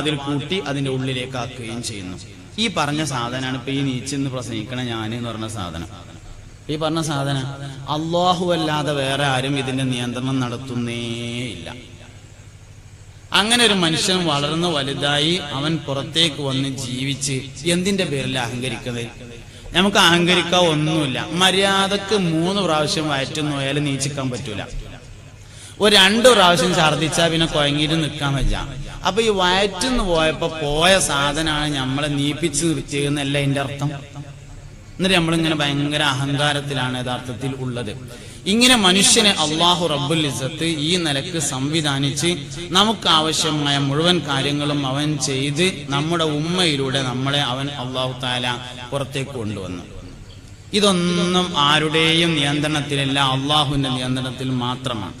അതിൽ കൂട്ടി അതിന്റെ ഉള്ളിലേക്ക് ആക്കുകയും ചെയ്യുന്നു. ഈ പറഞ്ഞ സാധനമാണ് ഇപ്പൊ ഈ നീച്ചെന്ന് പ്രസംഗിക്കണ ഞാൻ എന്ന് പറഞ്ഞ സാധനം. ഈ പറഞ്ഞ സാധനം അള്ളാഹു അല്ലാതെ വേറെ ആരും ഇതിന്റെ നിയന്ത്രണം നടത്തുന്നേ ഇല്ല. അങ്ങനെ ഒരു മനുഷ്യൻ വളർന്നു വലുതായി അവൻ പുറത്തേക്ക് വന്ന് ജീവിച്ച് എന്തിന്റെ പേരിൽ അഹങ്കരിക്കുന്നത് നമുക്ക് അഹങ്കരിക്കാൻ ഒന്നുമില്ല. മര്യാദയ്ക്ക് മൂന്ന് പ്രാവശ്യം വയറ്റുന്നു നോയാലും നീച്ചിക്കാൻ പറ്റൂല. ഒരു രണ്ടു പ്രാവശ്യം ഛർദിച്ചാ പിന്നെ കുഴങ്ങിയിട്ട് നിൽക്കാൻ പറ്റാ അപ്പൊ ഈ വയറ്റിന്ന് പോയപ്പോ പോയ സാധനമാണ് നമ്മളെ നീപ്പിച്ച് നിർത്തിയെന്നല്ല എന്റെ അർത്ഥം? എന്നിട്ട് നമ്മളിങ്ങനെ ഭയങ്കര അഹങ്കാരത്തിലാണ് യഥാർത്ഥത്തിൽ ഉള്ളത്. ഇങ്ങനെ മനുഷ്യനെ അള്ളാഹു റബ്ബുൽ ഇസത്ത് ഈ നിലയ്ക്ക് സംവിധാനിച്ച് നമുക്ക് ആവശ്യമായ മുഴുവൻ കാര്യങ്ങളും അവൻ ചെയ്ത് നമ്മുടെ ഉമ്മയിലൂടെ നമ്മളെ അവൻ അള്ളാഹു താല പുറത്തേക്ക് കൊണ്ടുവന്നു. ഇതൊന്നും ആരുടെയും നിയന്ത്രണത്തിലല്ല അള്ളാഹുവിന്റെ നിയന്ത്രണത്തിൽ മാത്രമാണ്.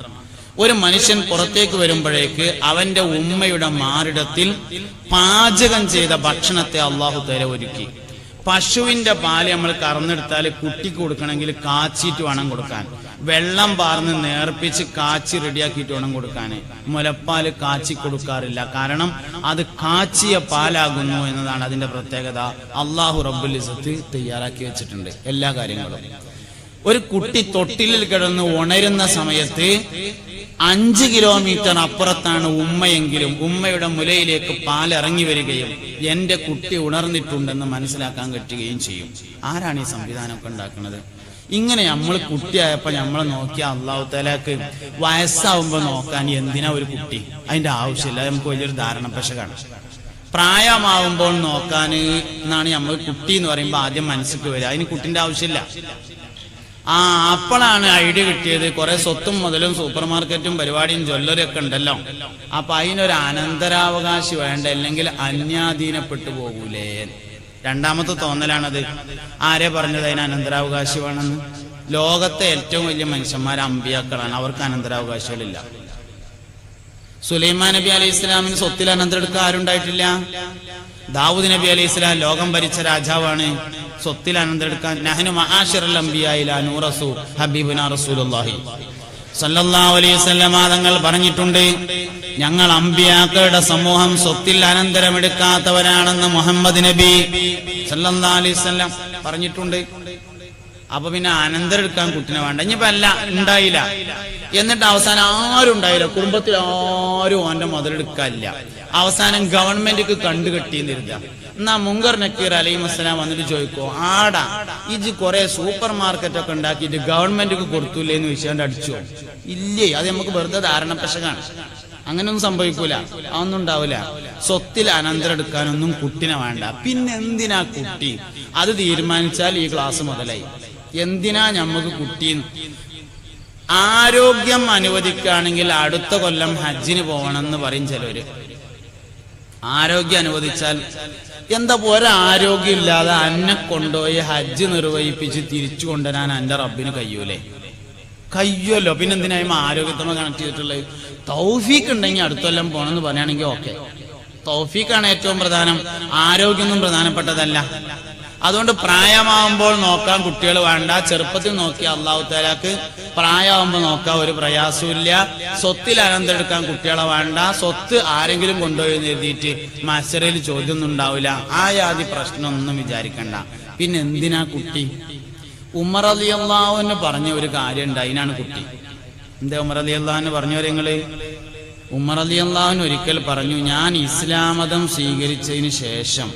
ഒരു മനുഷ്യൻ പുറത്തേക്ക് വരുമ്പോഴേക്ക് അവന്റെ ഉമ്മയുടെ മാറിടത്തിൽ പാചകം ചെയ്ത ഭക്ഷണത്തെ അള്ളാഹു തര ഒരുക്കി. പശുവിന്റെ പാൽ നമ്മൾ കറന്നെടുത്താൽ കുട്ടിക്ക് കൊടുക്കണമെങ്കിൽ കാച്ചിട്ട് വേണം കൊടുക്കാൻ. വെള്ളം പാർന്ന് നേർപ്പിച്ച് കാച്ചി റെഡിയാക്കിയിട്ട് വേണം കൊടുക്കാൻ. മുലപ്പാൽ കാച്ചി കൊടുക്കാറില്ല. കാരണം അത് കാച്ചിയ പാലാകുന്നു എന്നതാണ് അതിന്റെ പ്രത്യേകത. അള്ളാഹു റബ്ബുൽ ഇസത്ത് തയ്യാറാക്കി വെച്ചിട്ടുണ്ട് എല്ലാ കാര്യങ്ങളും. ഒരു കുട്ടി തൊട്ടിലിൽ കിടന്ന് ഉണരുന്ന സമയത്ത് അഞ്ച് കിലോമീറ്റർ അപ്പുറത്താണ് ഉമ്മയെങ്കിലും ഉമ്മയുടെ മുലയിലേക്ക് പാൽ ഇറങ്ങി വരികയും എന്റെ കുട്ടി ഉണർന്നിട്ടുണ്ടെന്ന് മനസ്സിലാക്കാൻ പറ്റുകയും ചെയ്യും. ആരാണ് ഈ സംവിധാനമൊക്കെ ഉണ്ടാക്കുന്നത്? ഇങ്ങനെ നമ്മൾ കുട്ടിയായപ്പോ നമ്മളെ നോക്കിയ അള്ളാഹുത്തലാക്ക് വയസ്സാവുമ്പോ നോക്കാൻ എന്തിനാ ഒരു കുട്ടി? അതിന്റെ ആവശ്യമില്ല. നമുക്ക് വലിയൊരു ധാരണ പശകാണ് പ്രായമാവുമ്പോൾ നോക്കാൻ എന്നാണ് നമ്മൾ കുട്ടി എന്ന് പറയുമ്പോൾ ആദ്യം മനസ്സിൽ വരിക. അതിന് കുട്ടിന്റെ ആവശ്യമില്ല. ആ അപ്പോഴാണ് ഐഡിയ കിട്ടിയത്. കുറെ സ്വത്തും മുതലും സൂപ്പർ മാർക്കറ്റും പരിപാടിയും ജ്വല്ലറി ഒക്കെ ഉണ്ടല്ലോ. അപ്പൊ അതിനൊരു അനന്തരാവകാശി വേണ്ട? അല്ലെങ്കിൽ അന്യാധീനപ്പെട്ടു പോകൂലേ? രണ്ടാമത്തെ തോന്നലാണത്. ആരെ പറഞ്ഞത് അതിന് അനന്തരാവകാശി വേണമെന്ന്? ലോകത്തെ ഏറ്റവും വലിയ മനുഷ്യന്മാർ അമ്പിയാക്കളാണ്. അവർക്ക് അനന്തരാവകാശികളില്ല. സുലൈമാൻ നബി അലൈഹി ഇസ്ലാമിന് സ്വത്തിൽ അനന്തരെടുക്കാൻ ആരുണ്ടായിട്ടില്ല? ദാവൂദ് നബി അലൈഹി ഇസ്ലാം ലോകം ഭരിച്ച രാജാവാണ്. നൂറസു ഹബീബുന റസൂലുള്ളാഹി. സല്ലല്ലാഹു അലൈഹി പറഞ്ഞിട്ടുണ്ട് ഞങ്ങൾ അമ്പിയാക്കളുടെ സമൂഹം സ്വത്തിൽ അനന്തരമെടുക്കാത്തവരാണെന്ന് മുഹമ്മദ് നബി സല്ലല്ലാഹു അലൈഹി പറഞ്ഞിട്ടുണ്ട്. അപ്പൊ പിന്നെ അനന്തരം എടുക്കാൻ കുട്ടിനെ വേണ്ട. ഇനിയിപ്പോ അല്ല ഉണ്ടായില്ല. എന്നിട്ട് അവസാനം ആരും ഉണ്ടായില്ല. കുടുംബത്തിൽ ആരും അവന്റെ മുതലെടുക്കാനില്ല. അവസാനം ഗവൺമെന്റിക്ക് കണ്ടുകെട്ടി കെട്ടിയിരുന്നില്ല എന്നാ മുങ്കർ നക്കീർ അലൈഹി വസ്സലാം വന്നിട്ട് ചോദിക്കോ ആടാ ഇജ് കുറെ സൂപ്പർ മാർക്കറ്റ് ഒക്കെ ഉണ്ടാക്കിയിട്ട് ഗവൺമെന്റിക്ക് കൊടുത്തൂലേ എന്ന് വിഷയം അടിച്ചോ. ഇല്ലേ അത് നമുക്ക് വെറുതെ ധാരണ പശകാണ് അങ്ങനെയൊന്നും സംഭവിക്കൂല അതൊന്നും ഉണ്ടാവില്ല സ്വത്തിൽ അനന്തരം എടുക്കാനൊന്നും കുട്ടിനെ വേണ്ട. പിന്നെ എന്തിനാ കുട്ടി? അത് തീരുമാനിച്ചാൽ ഈ ക്ലാസ് മുതലായി. എന്തിനാ ഞമ്മക്ക് കുട്ടി? ആരോഗ്യം അനുവദിക്കുകയാണെങ്കിൽ അടുത്ത കൊല്ലം ഹജ്ജിന് പോകണം എന്ന് പറയും ചിലര്. ആരോഗ്യം അനുവദിച്ചാൽ എന്താ ഒരാരോഗ്യം ഇല്ലാതെ അന്നെ കൊണ്ടുപോയി ഹജ്ജ് നിർവഹിപ്പിച്ച് തിരിച്ചു കൊണ്ടുവരാൻ എന്റെ റബ്ബിന് കഴിയൂലേ? കയ്യല്ലോ പിന്നെ എന്തിനായും ആരോഗ്യത്തോടെ കണക്ട് ചെയ്തിട്ടുള്ളത്? തൗഫീക്ക് ഉണ്ടെങ്കിൽ അടുത്തെല്ലാം പോണെന്ന് പറയുകയാണെങ്കിൽ ഓക്കെ. തൗഫീക്കാണ് ഏറ്റവും പ്രധാനം. ആരോഗ്യമൊന്നും പ്രധാനപ്പെട്ടതല്ല. അതുകൊണ്ട് പ്രായമാവുമ്പോൾ നോക്കാൻ കുട്ടികൾ വേണ്ട. ചെറുപ്പത്തിൽ നോക്കിയ അള്ളാഹു താലാക്ക് പ്രായമാവുമ്പോൾ നോക്കാൻ ഒരു പ്രയാസമില്ല സ്വത്തിൽ അനന്തെടുക്കാൻ കുട്ടികളെ വേണ്ട. സ്വത്ത് ആരെങ്കിലും കൊണ്ടുപോയി എഴുതിയിട്ട് മത്സരയിൽ ചോദ്യമൊന്നും ഉണ്ടാവില്ല ആ യാതി പ്രശ്നമൊന്നും വിചാരിക്കണ്ട. പിന്നെ എന്തിനാ കുട്ടി? ഉമർ അലി അള്ളാഹുവിന് പറഞ്ഞ ഒരു കാര്യം ഉണ്ട് അതിനാണ് കുട്ടി. എന്താ ഉമർ അലി അള്ളാഹുവിന് പറഞ്ഞവരെങ്ങൾ ഉമർ അലി അള്ളാഹുവിന് ഒരിക്കൽ പറഞ്ഞു ഞാൻ ഇസ്ലാമതം സ്വീകരിച്ചതിന് ശേഷം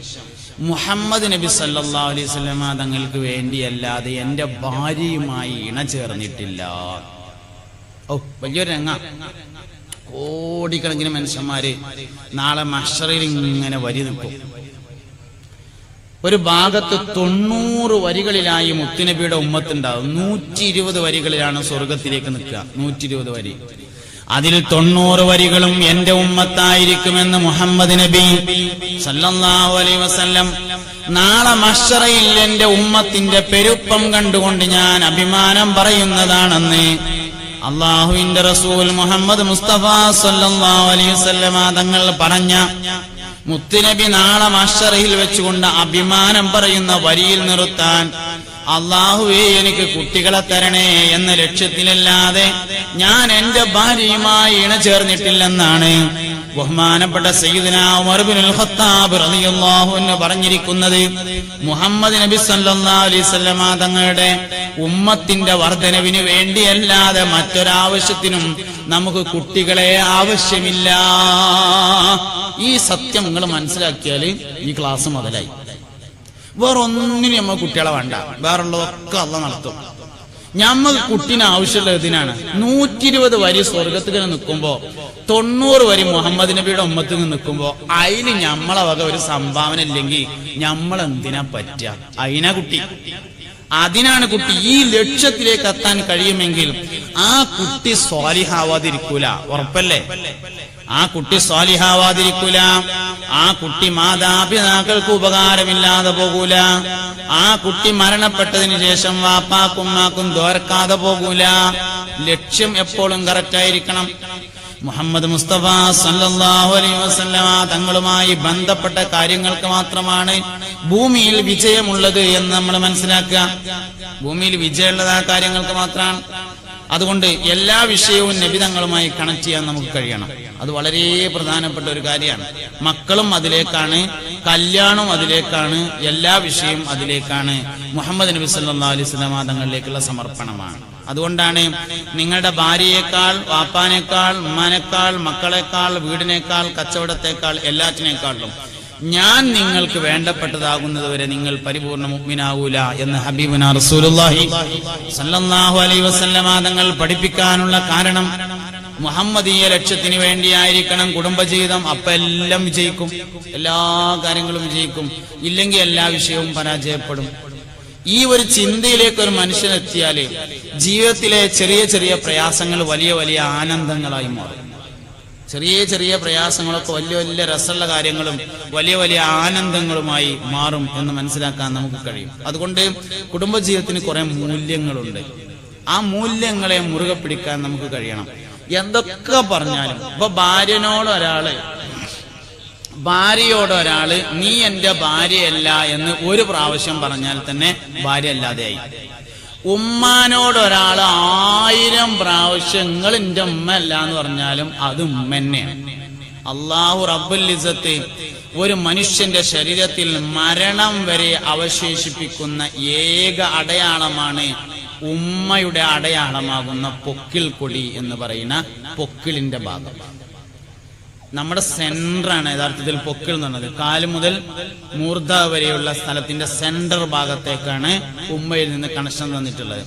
മുഹമ്മദ് നബി സല്ലല്ലാഹു അലൈഹി വസല്ലമ തങ്ങൾക്ക് വേണ്ടിയല്ലാതെ എന്റെ ഭാര്യയുമായി ഇണ ചേർന്നിട്ടില്ല ഓ വലിയൊരു രംഗ. കോടിക്കണക്കിന് മനുഷ്യന്മാര് നാളെ മഷറിൽ ഇങ്ങനെ വരി നിൽക്കും. ഒരു ഭാഗത്ത് തൊണ്ണൂറ് വരികളിലായി മുത്തുനബിയുടെ ഉമ്മത്തുണ്ടാവും. നൂറ്റി ഇരുപത് വരികളിലാണ് സ്വർഗത്തിലേക്ക് നിൽക്കുക. നൂറ്റി ഇരുപത് വരി. അതിൽ തൊണ്ണൂറ് വരികളും എന്റെ ഉമ്മത്തായിരിക്കുമെന്ന് മുഹമ്മദ് നബി സല്ലല്ലാഹു അലൈഹി വസല്ലം. നാളെ മഷറയിൽ എന്റെ ഉമ്മത്തിന്റെ പെരുപ്പം കണ്ടുകൊണ്ട് ഞാൻ അഭിമാനം പറയുന്നതാണെന്ന് അള്ളാഹുവിന്റെ റസൂൽ മുഹമ്മദ് മുസ്തഫ സല്ലല്ലാഹു അലൈഹി വസല്ലമ തങ്ങൾ പറഞ്ഞ മുത്തുനബി നാളെ മഷറയിൽ വെച്ചുകൊണ്ട് അഭിമാനം പറയുന്ന വരിയിൽ നിർത്താൻ അള്ളാഹുവേ എനിക്ക് കുട്ടികളെ തരണേ എന്ന ലക്ഷ്യത്തിലല്ലാതെ ഞാൻ എന്റെ ഭാര്യയുമായി ഇണ ചേർന്നിട്ടില്ലെന്നാണ് ബഹുമാനപ്പെട്ട അൻഹു പറഞ്ഞിരിക്കുന്നത്. മുഹമ്മദ് നബി വസല്ലമ തങ്ങളുടെ ഉമ്മത്തിന്റെ വർധനവിന് വേണ്ടിയല്ലാതെ മറ്റൊരാവശ്യത്തിനും നമുക്ക് കുട്ടികളെ ആവശ്യമില്ല. ഈ സത്യം നിങ്ങൾ മനസ്സിലാക്കിയാൽ ഈ ക്ലാസ് മുതലായി. വേറൊന്നിനും നമ്മൾ കുട്ടികളെ വേണ്ട. വേറുള്ളതൊക്കെ അല്ല നടത്തും. ഞമ്മ കുട്ടീനെ ആവശ്യമുള്ള ഇതിനാണ്. നൂറ്റി ഇരുപത് വരി സ്വർഗത്തിൽ നിൽക്കുമ്പോ തൊണ്ണൂറ് വരി മുഹമ്മദ് നബിയുടെ ഉമ്മത്തിൽ നിന്ന് നിൽക്കുമ്പോ അതിന് ഞമ്മളെ വക ഒരു സംഭാവന ഇല്ലെങ്കിൽ ഞമ്മൾ എന്തിനാ പറ്റുക? അതിനാ കുട്ടി. അതിനാണ് കുട്ടി ഈ ലക്ഷ്യത്തിലേക്ക് എത്താൻ കഴിയുമെങ്കിൽ ആ കുട്ടി സ്വാലിഹാവാതിരിക്കൂല. ഉറപ്പല്ലേ? ആ കുട്ടി സ്വാലിഹാവാതിരിക്കൂല. ആ കുട്ടി മാതാപിതാക്കൾക്ക് ഉപകാരമില്ലാതെ പോകൂല. ആ കുട്ടി മരണപ്പെട്ടതിന് ശേഷം വാപ്പാക്കും മാക്കും ദോർക്കാതെ പോകൂല. ലക്ഷ്യം എപ്പോഴും കറക്റ്റ് ആയിരിക്കണം. മുഹമ്മദ് മുസ്തഫ സല്ലാഹു അലൈ വസല്ലമ തങ്ങളുമായി ബന്ധപ്പെട്ട കാര്യങ്ങൾക്ക് മാത്രമാണ് ഭൂമിയിൽ വിജയമുള്ളത് എന്ന് നമ്മൾ മനസ്സിലാക്കുക. ഭൂമിയിൽ വിജയമുള്ളത് ആ കാര്യങ്ങൾക്ക് മാത്രമാണ്. അതുകൊണ്ട് എല്ലാ വിഷയവും നബിതങ്ങളുമായി കണക്ട് ചെയ്യാൻ നമുക്ക് കഴിയണം. അത് വളരെ പ്രധാനപ്പെട്ട ഒരു കാര്യമാണ്. മക്കളും അതിലേക്കാണ് കല്യാണവും അതിലേക്കാണ് എല്ലാ വിഷയവും അതിലേക്കാണ്. മുഹമ്മദ് നബി സല്ലല്ലാഹു അലൈഹി വസല്ലമ തങ്ങളിലേക്കുള്ള സമർപ്പണമാണ്. അതുകൊണ്ടാണ് നിങ്ങളുടെ ഭാര്യയേക്കാൾ വാപ്പാനേക്കാൾ ഉമ്മാനേക്കാൾ മക്കളെക്കാൾ വീടിനേക്കാൾ കച്ചവടത്തെക്കാൾ എല്ലാറ്റിനേക്കാളും ഞാൻ നിങ്ങൾക്ക് വേണ്ടപ്പെട്ടതാകുന്നത് വരെ നിങ്ങൾ പരിപൂർണ മുഗ്മിനാവൂല എന്ന് ഹബീബുന അലൈഹി തങ്ങൾ പഠിപ്പിക്കാനുള്ള കാരണം മുഹമ്മദീയ ലക്ഷ്യത്തിന് വേണ്ടിയായിരിക്കണം കുടുംബജീവിതം. അപ്പൊ എല്ലാം വിജയിക്കും. എല്ലാ കാര്യങ്ങളും വിജയിക്കും. ഇല്ലെങ്കിൽ എല്ലാ വിഷയവും പരാജയപ്പെടും. ഈ ഒരു ചിന്തയിലേക്ക് ഒരു മനുഷ്യൻ എത്തിയാൽ ജീവിതത്തിലെ ചെറിയ ചെറിയ പ്രയാസങ്ങൾ വലിയ വലിയ ആനന്ദങ്ങളായി മാറും. ചെറിയ ചെറിയ പ്രയാസങ്ങളൊക്കെ വലിയ വലിയ രസമുള്ള കാര്യങ്ങളും വലിയ വലിയ ആനന്ദങ്ങളുമായി മാറും എന്ന് മനസ്സിലാക്കാൻ നമുക്ക് കഴിയും. അതുകൊണ്ട് കുടുംബജീവിതത്തിന് കുറെ മൂല്യങ്ങളുണ്ട്. ആ മൂല്യങ്ങളെ മുറുകെ പിടിക്കാൻ നമുക്ക് കഴിയണം. എന്തൊക്കെ പറഞ്ഞാലും ഇപ്പൊ ഭാര്യനോട് ഒരാൾ ഭാര്യയോട് ഒരാൾ നീ എന്റെ ഭാര്യയല്ല എന്ന് ഒരു പ്രാവശ്യം പറഞ്ഞാൽ തന്നെ ഭാര്യ അല്ലാതെയായി ഉമ്മാനോട് ഒരാൾ ആയിരം പ്രാവശ്യങ്ങൾ എന്റെ ഉമ്മ അല്ല എന്ന് പറഞ്ഞാലും അത് ഉമ്മ തന്നെയാണ്. അള്ളാഹു റബ്ബുൽ ഇസത്ത് ഒരു മനുഷ്യന്റെ ശരീരത്തിൽ മരണം വരെ അവശേഷിപ്പിക്കുന്ന ഏക അടയാളമാണ് ഉമ്മയുടെ അടയാളമാകുന്ന പൊക്കിൾ കൊടി എന്ന് പറയുന്ന പൊക്കിളിന്റെ ഭാഗം. നമ്മുടെ സെന്ററാണ് യഥാർത്ഥത്തിൽ പൊക്കിൾ എന്ന് പറഞ്ഞത്. കാൽ മുതൽ മൂർധ വരെയുള്ള സ്ഥലത്തിന്റെ സെന്റർ ഭാഗത്തേക്കാണ് ഉമ്മയിൽ നിന്ന് കണക്ഷൻ തന്നിട്ടുള്ളത്.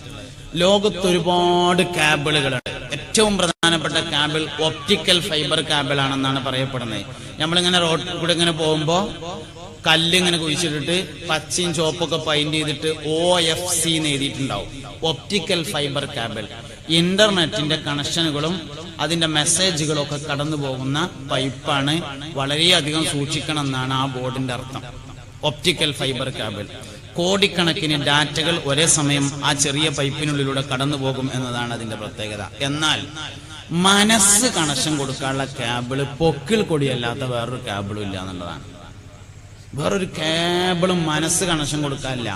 ലോകത്ത് ഒരുപാട് ക്യാബിളുകളുണ്ട്. ഏറ്റവും പ്രധാനപ്പെട്ട ക്യാബിൾ ഒപ്റ്റിക്കൽ ഫൈബർ ക്യാബിൾ ആണെന്നാണ് പറയപ്പെടുന്നത്. നമ്മളിങ്ങനെ റോഡ് കൂടെ ഇങ്ങനെ പോകുമ്പോ കല്ലിങ്ങനെ കുഴിച്ചിട്ടിട്ട് പച്ചയും ചുവപ്പൊക്കെ പൈന്റ് ചെയ്തിട്ട് ഒ എഫ് സി എന്ന് എഴുതിയിട്ടുണ്ടാവും. Optical fibre cable. ഇന്റർനെറ്റിന്റെ കണക്ഷനുകളും അതിന്റെ മെസ്സേജുകളൊക്കെ കടന്നു പോകുന്ന പൈപ്പാണ് വളരെയധികം സൂക്ഷിക്കണം എന്നാണ് ആ ബോർഡിന്റെ അർത്ഥം. ഒപ്റ്റിക്കൽ ഫൈബർ കേബിൾ കോടിക്കണക്കിന് ഡാറ്റകൾ ഒരേ സമയം ആ ചെറിയ പൈപ്പിനുള്ളിലൂടെ കടന്നു പോകും എന്നതാണ് അതിന്റെ പ്രത്യേകത. എന്നാൽ മനസ്സ് കണക്ഷൻ കൊടുക്കാനുള്ള കേബിൾ പൊക്കിൽ കൊടിയല്ലാത്ത വേറൊരു കേബിളും ഇല്ല എന്നുള്ളതാണ്. വേറൊരു കേബിളും മനസ്സ് കണക്ഷൻ കൊടുക്കാനില്ല.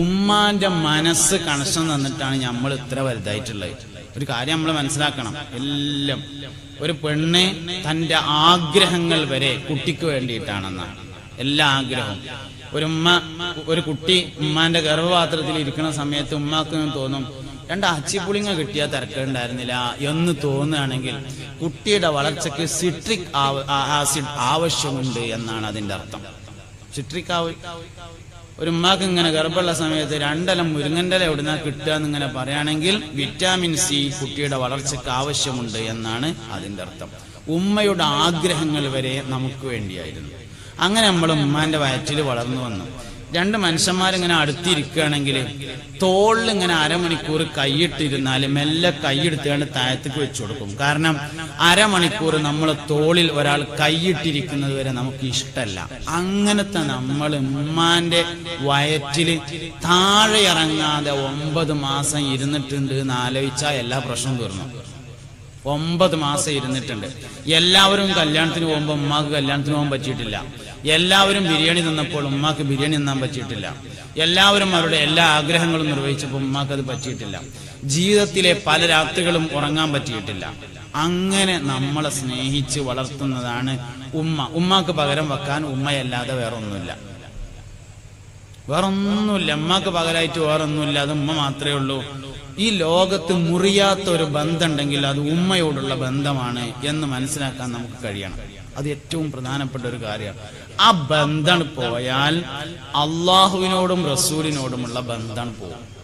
ഉമ്മാന്റെ മനസ്സ് കണക്ഷൻ തന്നിട്ടാണ് നമ്മൾ ഇത്ര വലുതായിട്ടുള്ളത്. ഒരു കാര്യം നമ്മൾ മനസ്സിലാക്കണം. എല്ലാം. ഒരു പെണ്ണ് തന്റെ ആഗ്രഹങ്ങൾ വരെ കുട്ടിക്ക് വേണ്ടിയിട്ടാണെന്നാണ്. എല്ലാ ആഗ്രഹവും. ഒരു ഉമ്മ ഒരു കുട്ടി ഉമ്മാന്റെ ഗർഭപാത്രത്തിൽ ഇരിക്കുന്ന സമയത്ത് ഉമ്മാക്ക് തോന്നും രണ്ട് അച്ചിപ്പുളിങ്ങ കിട്ടിയാൽ തിരക്കുണ്ടായിരുന്നില്ല എന്ന് തോന്നുകയാണെങ്കിൽ കുട്ടിയുടെ വളർച്ചയ്ക്ക് സിട്രിക് ആസിഡ് ആവശ്യമുണ്ട് എന്നാണ് അതിന്റെ അർത്ഥം. സിട്രിക് ഒരു ഉമ്മാക്ക് ഇങ്ങനെ ഗർഭമുള്ള സമയത്ത് രണ്ടലം മുരുങ്ങന്റെ എവിടുന്ന കിട്ടുക എന്നിങ്ങനെ പറയുകയാണെങ്കിൽ വിറ്റാമിൻ സി കുട്ടിയുടെ വളർച്ചയ്ക്ക് ആവശ്യമുണ്ട് എന്നാണ് അതിന്റെ അർത്ഥം. ഉമ്മയുടെ ആഗ്രഹങ്ങൾ വരെ നമുക്ക് വേണ്ടിയായിരുന്നു. അങ്ങനെ നമ്മൾ ഉമ്മാന്റെ വയറ്റിൽ വളർന്നു വന്നു. രണ്ട് മനുഷ്യന്മാരിങ്ങനെ അടുത്തിരിക്കുകയാണെങ്കിൽ തോളിൽ ഇങ്ങനെ അരമണിക്കൂർ കൈയിട്ടിരുന്നാൽ മെല്ലെ കൈയെടുത്തുകൊണ്ട് താഴത്തേക്ക് വെച്ചു കൊടുക്കും. കാരണം അരമണിക്കൂർ നമ്മൾ തോളിൽ ഒരാൾ കൈയിട്ടിരിക്കുന്നത് വരെ നമുക്ക് ഇഷ്ടമല്ല. അങ്ങനത്തെ നമ്മൾ ഉമ്മാന്റെ വയറ്റിൽ താഴെ ഇറങ്ങാതെ ഒമ്പത് മാസം ഇരുന്നിട്ടുണ്ട് എന്ന് ആലോചിച്ചാൽ എല്ലാ പ്രശ്നവും തീർന്നു. ഒമ്പത് മാസം ഇരുന്നിട്ടുണ്ട്. എല്ലാവരും കല്യാണത്തിന് പോകുമ്പോൾ ഉമ്മാക്ക് കല്യാണത്തിന് പോകാൻ പറ്റിയിട്ടില്ല. എല്ലാവരും ബിരിയാണി നിന്നപ്പോൾ ഉമ്മാക്ക് ബിരിയാണി തന്നാൻ പറ്റിയിട്ടില്ല. എല്ലാവരും അവരുടെ എല്ലാ ആഗ്രഹങ്ങളും നിർവഹിച്ചപ്പോൾ ഉമ്മാക്ക് അത് പറ്റിയിട്ടില്ല. ജീവിതത്തിലെ പല രാത്രികളും ഉറങ്ങാൻ പറ്റിയിട്ടില്ല. അങ്ങനെ നമ്മളെ സ്നേഹിച്ച് വളർത്തുന്നതാണ് ഉമ്മ. ഉമ്മാക്ക് പകരം വെക്കാൻ ഉമ്മയല്ലാതെ വേറൊന്നുമില്ല. വേറൊന്നുമില്ല. ഉമ്മക്ക് പകരമായിട്ട് വേറൊന്നുമില്ല. അത് ഉമ്മ മാത്രമേ ഉള്ളൂ. ഈ ലോകത്ത് മുറിയാത്ത ഒരു ബന്ധമുണ്ടെങ്കിൽ അത് ഉമ്മയോടുള്ള ബന്ധമാണ് എന്ന് മനസ്സിലാക്കാൻ നമുക്ക് കഴിയണം. അത് ഏറ്റവും പ്രധാനപ്പെട്ട ഒരു കാര്യമാണ്. ആ ബന്ധം പോയാൽ അള്ളാഹുവിനോടും റസൂലിനോടുമുള്ള ബന്ധം പോകും.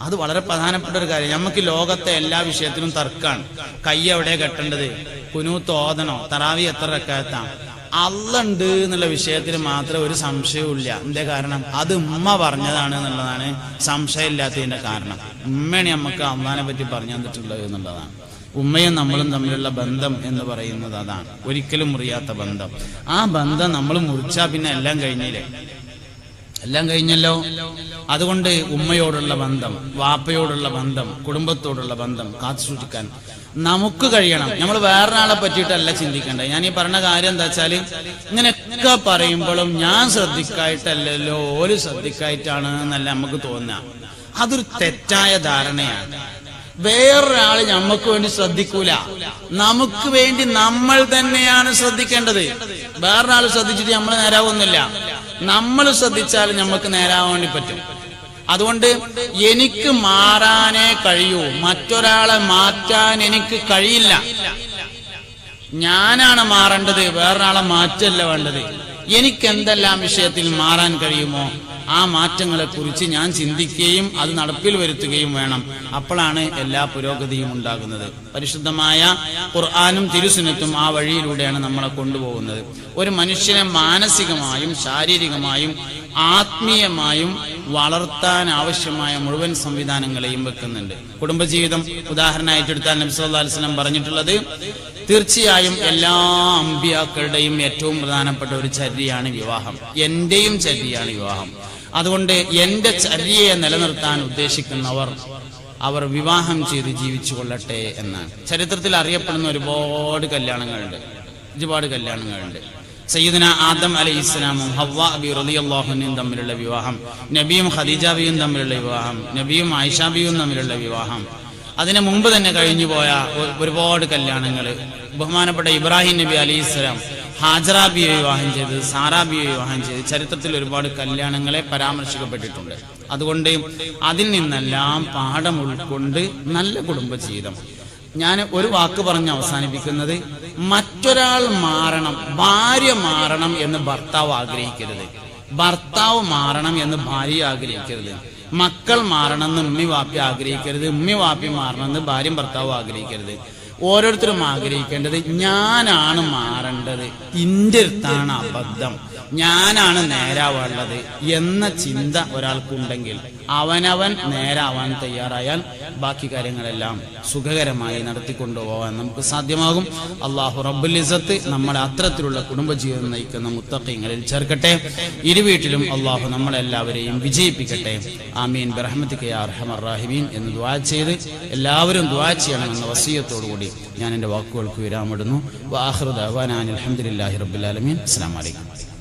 അത് വളരെ പ്രധാനപ്പെട്ട ഒരു കാര്യം. നമുക്ക് ലോകത്തെ എല്ലാ വിഷയത്തിലും തർക്കാണ്. കൈ എവിടെ കെട്ടേണ്ടത്? കുനൂത്ത് ഓതണോ തറാവി എത്ര റക്കാത്താം അള്ളുണ്ട് എന്നുള്ള വിഷയത്തിൽ മാത്രം ഒരു സംശയവും ഇല്ല. എന്തേ കാരണം? അത് ഉമ്മ പറഞ്ഞതാണ് എന്നുള്ളതാണ് സംശയമില്ലാത്തതിന്റെ കാരണം. ഉമ്മയാണ് നമുക്ക് അള്ളഹാനെ പറ്റി പറഞ്ഞു തന്നിട്ടുള്ളത് എന്നുള്ളതാണ്. ഉമ്മയും നമ്മളും തമ്മിലുള്ള ബന്ധം എന്ന് പറയുന്നത് അതാണ്. ഒരിക്കലും മുറിയാത്ത ബന്ധം. ആ ബന്ധം നമ്മൾ മുറിച്ചാ പിന്നെ എല്ലാം കഴിഞ്ഞില്ലേ? എല്ലാം കഴിഞ്ഞല്ലോ? അതുകൊണ്ട് ഉമ്മയോടുള്ള ബന്ധം വാപ്പയോടുള്ള ബന്ധം കുടുംബത്തോടുള്ള ബന്ധം കാത്തു സൂക്ഷിക്കാൻ നമുക്ക് കഴിയണം. നമ്മൾ വേറൊരാളെ പറ്റിയിട്ടല്ല ചിന്തിക്കേണ്ടത്. ഞാൻ ഈ പറഞ്ഞ കാര്യം എന്താ വെച്ചാൽ ഇങ്ങനെയൊക്കെ പറയുമ്പോഴും ഞാൻ ശ്രദ്ധിക്കായിട്ടല്ലല്ലോ ഒരു ശ്രദ്ധിക്കായിട്ടാണ് എന്നല്ല നമുക്ക് തോന്നുക. അതൊരു തെറ്റായ ധാരണയാണ്. വേറൊരാൾ നമുക്ക് വേണ്ടി ശ്രദ്ധിക്കൂല. നമുക്ക് വേണ്ടി നമ്മൾ തന്നെയാണ് ശ്രദ്ധിക്കേണ്ടത്. വേറൊരാൾ ശ്രദ്ധിച്ചിട്ട് നമ്മൾ നേരാവുന്നില്ല നമ്മൾ ശ്രദ്ധിച്ചാൽ നമുക്ക് നേരാവാൻ വേണ്ടി പറ്റും. അതുകൊണ്ട് എനിക്ക് മാറാനേ കഴിയൂ. മറ്റൊരാളെ മാറ്റാൻ എനിക്ക് കഴിയില്ല. ഞാനാണ് മാറേണ്ടത്. വേറൊരാളെ മാറ്റല്ല വേണ്ടത്. എനിക്ക് എന്തെല്ലാം വിഷയത്തിൽ മാറാൻ കഴിയുമോ? ആ മാറ്റങ്ങളെ കുറിച്ച് ഞാൻ ചിന്തിക്കുകയും അത് നടപ്പിൽ വരുത്തുകയും വേണം. അപ്പോഴാണ് എല്ലാ പുരോഗതിയും ഉണ്ടാകുന്നത്. പരിശുദ്ധമായ ഖുർആാനും തിരുസുനത്തും ആ വഴിയിലൂടെയാണ് നമ്മളെ കൊണ്ടുപോകുന്നത്. ഒരു മനുഷ്യനെ മാനസികമായും ശാരീരികമായും ആത്മീയമായും വളർത്താൻ ആവശ്യമായ മുഴുവൻ സംവിധാനങ്ങളെയും വെക്കുന്നുണ്ട്. കുടുംബജീവിതം ഉദാഹരണമായിട്ട് എടുത്താൽ നബി സല്ലല്ലാഹു അലൈഹി വസല്ലം പറഞ്ഞിട്ടുള്ളത് തീർച്ചയായും എല്ലാ അമ്പിയാക്കളുടെയും ഏറ്റവും പ്രധാനപ്പെട്ട ഒരു ചര്യയാണ് വിവാഹം. എന്റെയും ചര്യയാണ് വിവാഹം. അതുകൊണ്ട് എന്റെ ചര്യയെ നിലനിർത്താൻ ഉദ്ദേശിക്കുന്നവർ അവർ വിവാഹം ചെയ്ത് ജീവിച്ചു കൊള്ളട്ടെ എന്നാണ്. ചരിത്രത്തിൽ അറിയപ്പെടുന്ന ഒരുപാട് കല്യാണങ്ങളുണ്ട്. ഒരുപാട് കല്യാണങ്ങളുണ്ട്. സയ്യിദന ആദം അലൈഹി ഇസ്ലാമും ഹവ്വ അബി റലിയല്ലാഹുനും തമ്മിലുള്ള വിവാഹം നബിയും ഖദീജാബിയും തമ്മിലുള്ള വിവാഹം നബിയും ആയിഷാബിയും തമ്മിലുള്ള വിവാഹം. അതിനു മുമ്പ് തന്നെ കഴിഞ്ഞു പോയ ഒരുപാട് കല്യാണങ്ങൾ ബഹുമാനപ്പെട്ട ഇബ്രാഹിം നബി അലി ഇസ്ലാം ഹാജറാബിയെ വിവാഹം ചെയ്ത് സാറാബിയെ വിവാഹം ചെയ്ത് ചരിത്രത്തിൽ ഒരുപാട് കല്യാണങ്ങളെ പരാമർശിക്കപ്പെട്ടിട്ടുണ്ട്. അതുകൊണ്ട് അതിൽ നിന്നെല്ലാം പാഠം ഉൾക്കൊണ്ട് നല്ല കുടുംബജീവിതം. ഞാൻ ഒരു വാക്ക് പറഞ്ഞ് അവസാനിപ്പിക്കുന്നത് മറ്റൊരാൾ മാറണം ഭാര്യ മാറണം എന്ന് ഭർത്താവ് ആഗ്രഹിക്കരുത്. ഭർത്താവ് മാറണം എന്ന് ഭാര്യ ആഗ്രഹിക്കരുത്. മക്കൾ മാറണം എന്ന് ഉമ്മി വാപ്പി ആഗ്രഹിക്കരുത്. ഉമ്മി വാപ്പി മാറണം എന്ന് ഭാര്യയും ഭർത്താവ് ആഗ്രഹിക്കരുത്. ഓരോരുത്തരും ആഗ്രഹിക്കേണ്ടത് ഞാനാണ് മാറേണ്ടത്. ഇന്റെ അടുത്താണ് അബദ്ധം. ഞാനാണ് നേരാവുള്ളത് എന്ന ചിന്ത ഒരാൾക്കുണ്ടെങ്കിൽ അവനവൻ നേരാവാൻ തയ്യാറായാൽ ബാക്കി കാര്യങ്ങളെല്ലാം സുഖകരമായി നടത്തിക്കൊണ്ടു നടത്തിക്കൊണ്ടുപോകാൻ നമുക്ക് സാധ്യമാകും. അള്ളാഹു റബ്ബുൽ ഇസത്ത് നമ്മളെ അത്തരത്തിലുള്ള കുടുംബജീവിതം നയിക്കുന്ന മുത്തക്കിങ്ങളിൽ ചേർക്കട്ടെ. ഇരുവീട്ടിലും അള്ളാഹു നമ്മളെല്ലാവരെയും വിജയിപ്പിക്കട്ടെ. ആമീൻ. അർഹമറാഹിമീൻ എന്ന് ദ്വാ ചെയ്ത് എല്ലാവരും ദ്വാ ചെയ്യണമെന്ന വസീയത്തോടുകൂടി ഞാൻ എന്റെ വാക്കുകൾക്ക് വിരാമിടുന്നു. അലഹമുല്ലാഹി റബ്ബുലാലമീൻ അസ്സാം വലൈക്കും